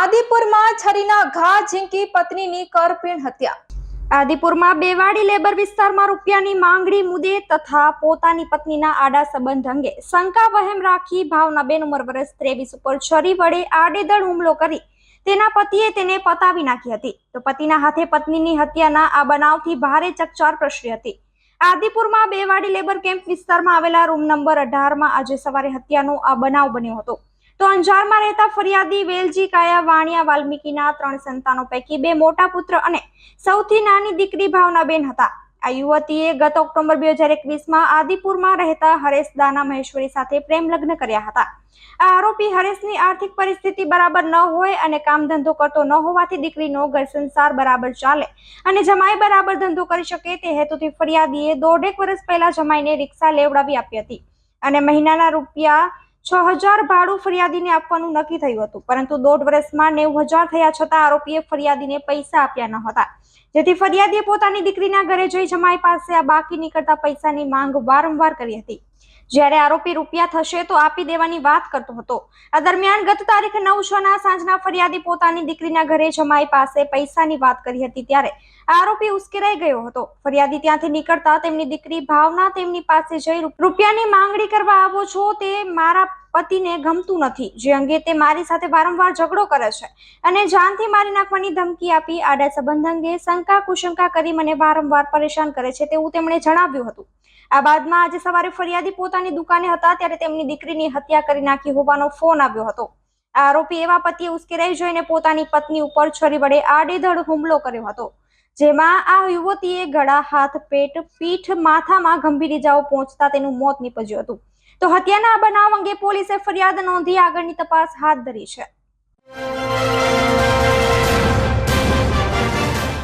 આદિપુરમાં છરીના ઘા ઝીંકી પત્નીની કરપીણ હત્યા. આદિપુરમાં બેવાડી લેબર વિસ્તારમાં રૂપિયાની માંગણી મુદ્દે તથા પોતાની પત્નીના આડા સંબંધ અંગે શંકા વહેમ રાખી ભાવનાબેન ઉંમર વર્ષ ત્રેવીસ ઉપર છરી વડે આડેધડ હુમલો કરી તેના પતિએ તેને પતાવી નાખી હતી. તો પતિના હાથે પત્નીની હત્યાના આ બનાવથી ભારે ચકચાર પ્રસરી હતી. આદિપુરમાં બેવાડી લેબર કેમ્પ વિસ્તારમાં આવેલા રૂમ નંબર અઢારમાં આજે સવારે હત્યાનો આ બનાવ બન્યો હતો. તો અંજારમાં રહેતા ફરિયાદી વેલજી કાયા વાણિયા વાલ્મીકીના ત્રણ સંતાનો પૈકી બે મોટા પુત્ર અને સૌથી નાની દીકરી ભાવનાબેન હતા. આ યુવતીએ ગત ઓક્ટોબર બે હજાર એકવીસમાં આદિપુરમાં રહેતા હરેશ દાના મહેશ્વરી સાથે પ્રેમ લગ્ન કર્યા હતા. આ આરોપી હરેશની આર્થિક પરિસ્થિતિ બરાબર ન હોય અને કામ ધંધો કરતો ન હોવાથી દીકરીનો ઘર સંસાર બરાબર ચાલે અને જમાઈ બરાબર ધંધો કરી શકે તે હેતુથી ફરિયાદીએ દોઢેક વર્ષ પહેલા જમાઈને રિક્ષા લેવડાવી આપી હતી અને મહિનાના રૂપિયા છ હજાર ભાડું ફરિયાદીને આપવાનું નક્કી થયું હતું, પરંતુ દોઢ વર્ષમાં નેવું હજાર થયા છતાં આરોપીએ ફરિયાદીને પૈસા આપ્યા ન હતા. જેથી ફરિયાદીએ પોતાની દીકરીના ઘરે જઈ જમાઈ પાસે આ બાકી નીકળતા પૈસાની માંગ વારંવાર કરી હતી. જ્યારે આરોપી રૂપિયા થશે તો આપી દેવાની વાત કરતો હતો. આ દરમિયાન ગત તારીખ નવ છ ના સાંજના ફરિયાદી પોતાની દીકરીના ઘરે જમાઈ પાસે પૈસાની વાત કરી હતી ત્યારે આરોપી ઉશ્કેરાઈ ગયો હતો. ફરિયાદી ત્યાંથી નીકળતા તેમની દીકરી ભાવના તેમની પાસે જઈ રૂપિયાની માંગણી કરવા આવો છો તે મારા પતિને ગમતું નથી. જે અંગે તે મારી સાથે વારંવાર ઝઘડો કરે છે. અને જાનથી મારી નાખવાની ધમકી આપી આડા સંબંધ અંગે શંકા કુશંકા કરી મને વારંવાર પરેશાન કરે છે તેવું તેમણે જણાવ્યું હતું. આ બાદમાં આજે સવારે ફરિયાદી પોતાની દુકાને હતા ત્યારે તેમની દીકરીની હત્યા કરી નાખી હોવાનો ફોન આવ્યો હતો. આરોપી એવા પતિએ ઉશ્કેરાઈ જોઈને પોતાની પત્ની ઉપર છરી વડે આડેધડ હુમલો કર્યો હતો. જેમાં આ યુવતીએ ગળા, હાથ, પેટ, પીઠ, માથામાં ગંભીર ઇજાઓ પહોંચતા તેનું મોત નીપજ્યું હતું. તો હત્યાના બનાવ અંગે પોલીસે ફરિયાદ નોંધી આગળની તપાસ હાથ ધરી છે.